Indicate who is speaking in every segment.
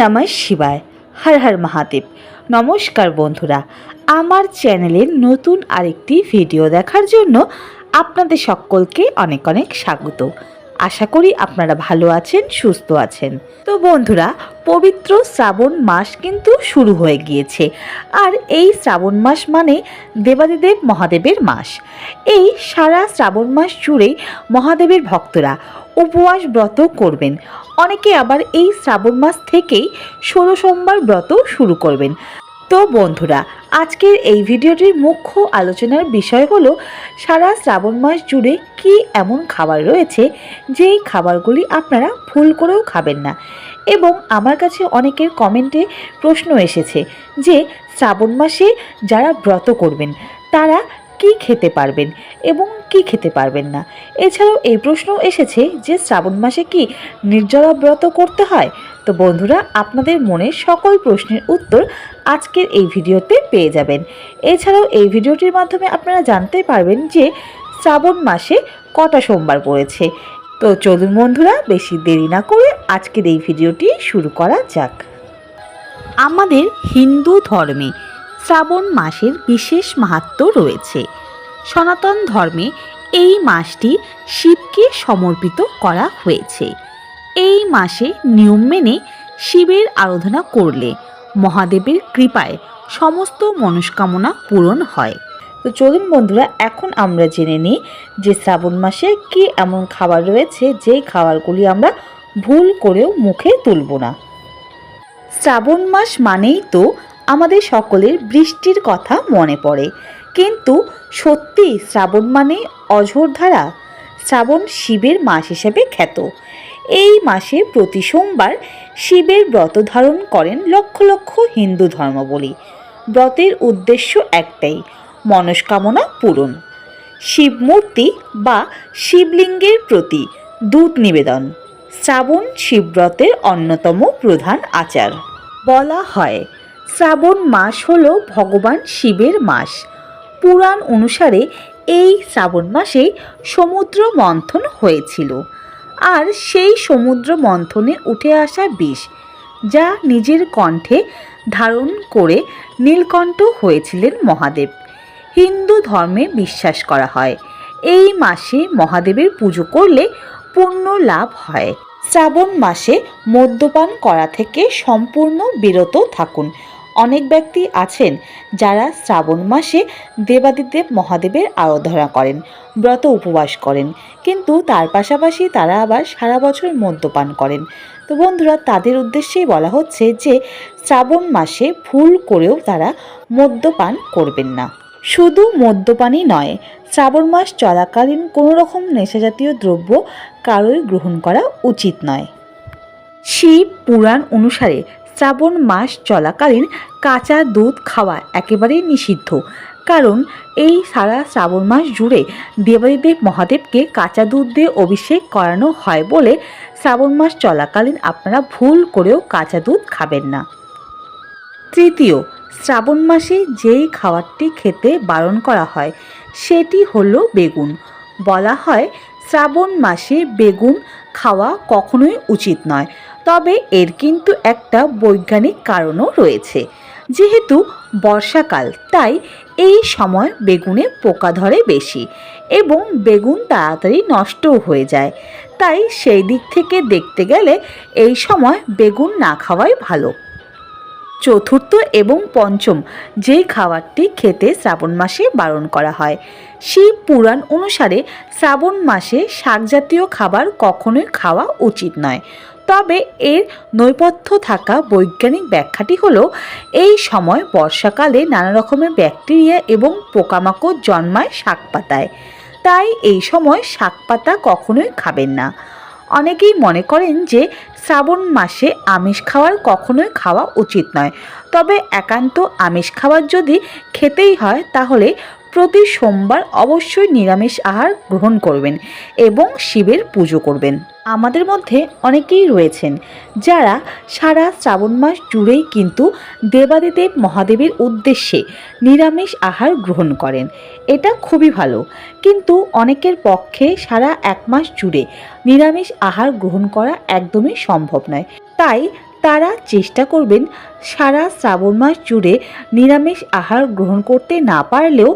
Speaker 1: নমঃ শিবায়। হর হর মহাদেব। নমস্কার বন্ধুরা, আমার চ্যানেলের নতুন আরেকটি ভিডিও দেখার জন্য আপনাদের সকলকে অনেক অনেক স্বাগত। আশা করি আপনারা ভালো আছেন, সুস্থ আছেন। তো বন্ধুরা, পবিত্র শ্রাবণ মাস কিন্তু শুরু হয়ে গিয়েছে। আর এই শ্রাবণ মাস মানে দেবাদিদেব মহাদেবের মাস। এই সারা শ্রাবণ মাস জুড়েই মহাদেবের ভক্তরা উপবাস ব্রত করবেন। অনেকে আবার এই শ্রাবণ মাস থেকেই ষোলো সোমবার ব্রত শুরু করবেন। তো বন্ধুরা, আজকের এই ভিডিওটির মুখ্য আলোচনার বিষয় হলো, সারা শ্রাবণ মাস জুড়ে কি এমন খাবার রয়েছে, যেই খাবারগুলি আপনারা ভুল করেও খাবেন না? এবং আমার কাছে অনেকের কমেন্টে প্রশ্ন এসেছে যে, শ্রাবণ মাসে যারা ব্রত করবেন, তারা কি খেতে পারবেন এবং কি খেতে পারবেন না? এছাড়াও এই প্রশ্ন এসেছে যে শ্রাবণ মাসে কি নির্জলা ব্রত করতে হয়? তো বন্ধুরা, আপনাদের মনে সকল প্রশ্নের উত্তর আজকের এই ভিডিওতে পেয়ে যাবেন। এছাড়াও এই ভিডিওটির মাধ্যমে আপনারা জানতে পারবেন যে শ্রাবণ মাসে কটা সোমবার পড়েছে। তো চলুন বন্ধুরা, বেশি দেরি না করে আজকের এই ভিডিওটি শুরু করা যাক। আমাদের হিন্দু ধর্মে শ্রাবণ মাসের বিশেষ মাহাত্ম রয়েছে। সনাতন ধর্মে এই মাসটি শিবকে সমর্পিত করা হয়েছে। এই মাসে নিয়ম মেনে শিবের আরাধনা করলে মহাদেবের কৃপায় সমস্ত মনস্কামনা পূরণ হয়। তো চলুন বন্ধুরা, এখন আমরা জেনে নিই যে শ্রাবণ মাসে কি এমন খাবার রয়েছে যেই খাবারগুলি আমরা ভুল করেও মুখে তুলব না। শ্রাবণ মাস মানেই তো আমাদের সকলের বৃষ্টির কথা মনে পড়ে। কিন্তু সত্যি শ্রাবণ মানে অঝোরধারা শ্রাবণ শিবের মাস হিসেবে খ্যাত। এই মাসে প্রতি সোমবার শিবের ব্রত ধারণ করেন লক্ষ লক্ষ হিন্দু ধর্মাবলী। ব্রতের উদ্দেশ্য একটাই, মনস্কামনা পূরণ। শিবমূর্তি বা শিবলিঙ্গের প্রতি দুধ নিবেদন। শ্রাবণ শিবব্রতের অন্যতম প্রধান আচার। বলা হয়, শ্রাবণ মাস হল ভগবান শিবের মাস। পুরাণ অনুসারে এই শ্রাবণ মাসেই সমুদ্র মন্থন হয়েছিল। আর সেই সমুদ্র মন্থনে উঠে আসা বিষ, যা নিজের কণ্ঠে ধারণ করে নীলকণ্ঠ হয়েছিলেন মহাদেব। হিন্দু ধর্মে বিশ্বাস করা হয়, এই মাসে মহাদেবের পুজো করলে পুণ্য লাভ হয়। শ্রাবণ মাসে মদ্যপান করা থেকে সম্পূর্ণ বিরত থাকুন অনেক ব্যক্তি আছেন যারা শ্রাবণ মাসে দেবাদিদেব মহাদেবের আরাধনা করেন, ব্রত উপবাস করেন। কিন্তু তার পাশাপাশি তারা আবার সারা বছর মদ্যপান করেন। তো বন্ধুরা, তাদের উদ্দেশ্যেই বলা হচ্ছে যে, শ্রাবণ মাসে ভুল করেও তারা মদ্যপান করবেন না। শুধু মদ্যপানই নয়, শ্রাবণ মাস চলাকালীন কোনো রকম নেশাজাতীয় দ্রব্য কারোই গ্রহণ করা উচিত নয়। শিব পুরাণ অনুসারে শ্রাবণ মাস চলাকালীন কাঁচা দুধ খাওয়া একেবারেই নিষিদ্ধ। কারণ এই সারা শ্রাবণ মাস জুড়ে দেবাদিদেব মহাদেবকে কাঁচা দুধ দিয়ে অভিষেক করানো হয় বলে শ্রাবণ মাস চলাকালীন আপনারা ভুল করেও কাঁচা দুধ খাবেন না। তৃতীয়, শ্রাবণ মাসে যেই খাবারটি খেতে বারণ করা হয়, সেটি হলো বেগুন। বলা হয়, শ্রাবণ মাসে বেগুন খাওয়া কখনোই উচিত নয়। তবে এর কিন্তু একটা বৈজ্ঞানিক কারণও রয়েছে। যেহেতু বর্ষাকাল, তাই এই সময় বেগুনে পোকা ধরে বেশি এবং বেগুন তাড়াতাড়ি নষ্টও হয়ে যায়। তাই সেই দিক থেকে দেখতে গেলে এই সময় বেগুন না খাওয়াই ভালো। চতুর্থ এবং পঞ্চম যেই খাবারটি খেতে শ্রাবণ মাসে বারণ করা হয় শিব পুরাণ অনুসারে শ্রাবণ মাসে শাকজাতীয় খাবার কখনোই খাওয়া উচিত নয়। তবে এর নৈপথ্য থাকা বৈজ্ঞানিক ব্যাখ্যাটি হলো, এই সময় বর্ষাকালে নানা রকমের ব্যাকটেরিয়া এবং পোকামাকড় জন্মায় শাক পাতায় তাই এই সময় শাক পাতা কখনোই খাবেন না। অনেকেই মনে করেন যে, শ্রাবণ মাসে আমিষ খাওয়ার কখনোই খাওয়া উচিত নয়। তবে একান্ত আমিষ খাবার যদি খেতেই হয়, তাহলে প্রতি সোমবার অবশ্যই নিরামিষ আহার গ্রহণ করবেন এবং শিবের পুজো করবেন। আমাদের মধ্যে অনেকেই রয়েছেন যারা সারা শ্রাবণ মাস জুড়েই কিন্তু দেবাদিদেব মহাদেবের উদ্দেশ্যে নিরামিষ আহার গ্রহণ করেন। এটা খুবই ভালো। কিন্তু অনেকের পক্ষে সারা এক মাস জুড়ে নিরামিষ আহার গ্রহণ করা একদমই সম্ভব নয়। তাই তারা চেষ্টা করবেন সারা শ্রাবণ মাস জুড়ে নিরামিষ আহার গ্রহণ করতে না পারলেও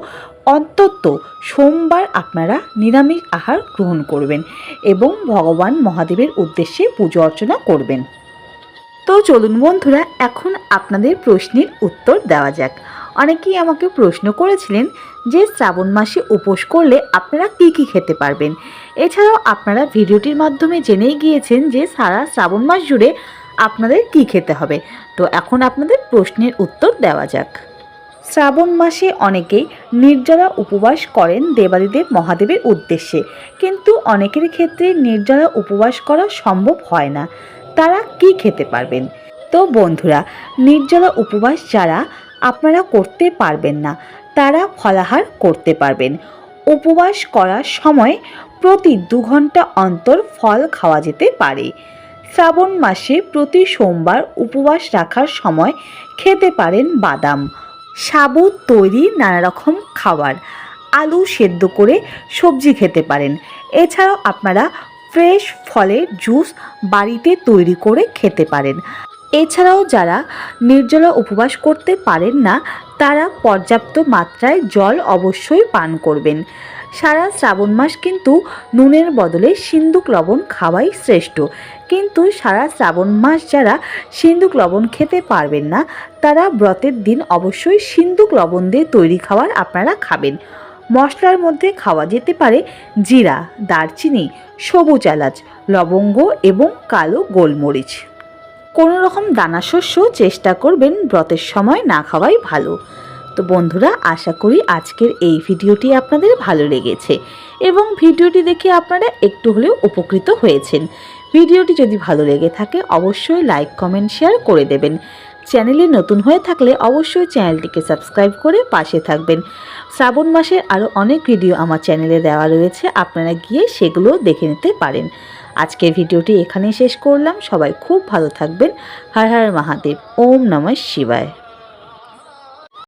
Speaker 1: অন্তত সোমবার আপনারা নিরামিষ আহার গ্রহণ করবেন এবং ভগবান মহাদেবের উদ্দেশ্যে পুজো অর্চনা করবেন। তো চলুন বন্ধুরা, এখন আপনাদের প্রশ্নের উত্তর দেওয়া যাক। অনেকেই আমাকে প্রশ্ন করেছিলেন যে শ্রাবণ মাসে উপোস করলে আপনারা কী কী খেতে পারবেন? এছাড়াও আপনারা ভিডিওটির মাধ্যমে জেনেই গিয়েছেন যে সারা শ্রাবণ মাস জুড়ে আপনাদের কি খেতে হবে? তো এখন আপনাদের প্রশ্নের উত্তর দেওয়া যাক। শ্রাবণ মাসে অনেকেই নির্জলা উপবাস করেন দেবাদিদেব মহাদেবের উদ্দেশ্যে। কিন্তু অনেকের ক্ষেত্রে নির্জলা উপবাস করা সম্ভব হয় না। তারা কি খেতে পারবেন? তো বন্ধুরা, নির্জলা উপবাস যারা, আপনারা করতে পারবেন না। তারা ফলাহার করতে পারবেন। উপবাস করার সময় প্রতি দু ঘণ্টা অন্তর ফল খাওয়া যেতে পারে। শ্রাবণ মাসে প্রতি সোমবার উপবাস রাখার সময় খেতে পারেন বাদাম সাবু তৈরি নানা রকম খাবার, আলু সেদ্ধ করে সবজি খেতে পারেন। এছাড়াও আপনারা ফ্রেশ ফলের জুস বাড়িতে তৈরি করে খেতে পারেন। এছাড়াও যারা নির্জলা উপবাস করতে পারেন না, তারা পর্যাপ্ত মাত্রায় জল অবশ্যই পান করবেন। সারা শ্রাবণ মাস কিন্তু নুনের বদলে সিন্দুক লবণ খাওয়াই শ্রেষ্ঠ। কিন্তু সারা শ্রাবণ মাস যারা সিন্দুক লবণ খেতে পারবেন না, তারা ব্রতের দিন অবশ্যই সিন্দুক লবণ দিয়ে তৈরি খাবার আপনারা খাবেন। মশলার মধ্যে খাওয়া যেতে পারে জিরা, দারচিনি, সবুজ এলাচ, লবঙ্গ এবং কালো গোলমরিচ। কোনো রকম দানা শস্য চেষ্টা করবেন ব্রতের সময় না খাওয়াই ভালো। তো বন্ধুরা, আশা করি আজকের এই ভিডিওটি আপনাদের ভালো লেগেছে এবং ভিডিওটি দেখে আপনারা একটু হলেও উপকৃত হয়েছেন। ভিডিওটি যদি ভালো লেগে থাকে, অবশ্যই লাইক, কমেন্ট, শেয়ার করে দেবেন। চ্যানেলে নতুন হয়ে থাকলে অবশ্যই চ্যানেলটিকে সাবস্ক্রাইব করে পাশে থাকবেন। শ্রাবণ মাসের আরও অনেক ভিডিও আমার চ্যানেলে দেওয়া রয়েছে, আপনারা গিয়ে সেগুলো দেখে নিতে পারেন। আজকের ভিডিওটি এখানেই শেষ করলাম। সবাই খুব ভালো থাকবেন। হর হর মহাদেব। ওম নমঃ শিবায়।